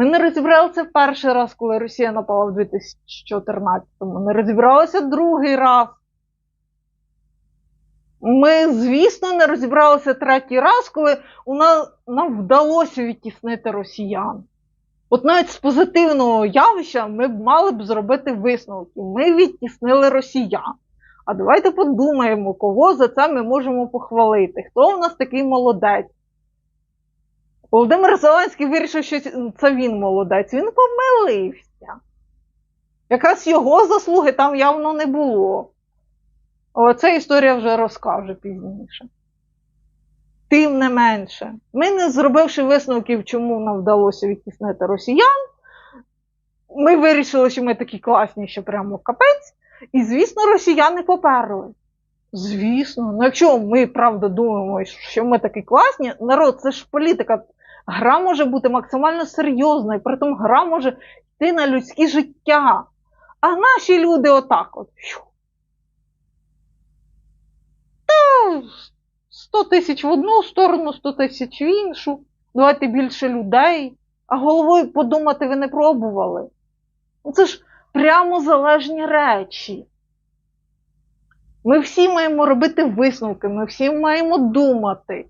Ми не розібралися в перший раз, коли Росія напала в 2014-му. Не розібралися другий раз. Ми, звісно, не розібралися третій раз, коли у нас, нам вдалося відтіснити росіян. От навіть з позитивного явища ми б мали б зробити висновки. Ми відтіснили росіян. А давайте подумаємо, кого за це ми можемо похвалити. Хто у нас такий молодець? Володимир Зеленський вирішив, що це він молодець. Він помилився. Якраз його заслуги там явно не було. Ця історія вже розкаже пізніше. Тим не менше, ми, не зробивши висновків, чому нам вдалося відтіснити росіян, ми вирішили, що ми такі класні, що прямо капець. І, звісно, росіяни поперли. Звісно, ну якщо ми правда думаємо, що ми такі класні, народ, це ж політика. Гра може бути максимально серйозною, при тому гра може йти на людське життя. А наші люди отак от. Та 100 тисяч в одну сторону, 100 тисяч в іншу. Давайте більше людей. А головою подумати ви не пробували. Ну, Це ж прямо залежні речі. Ми всі маємо робити висновки, ми всі маємо думати.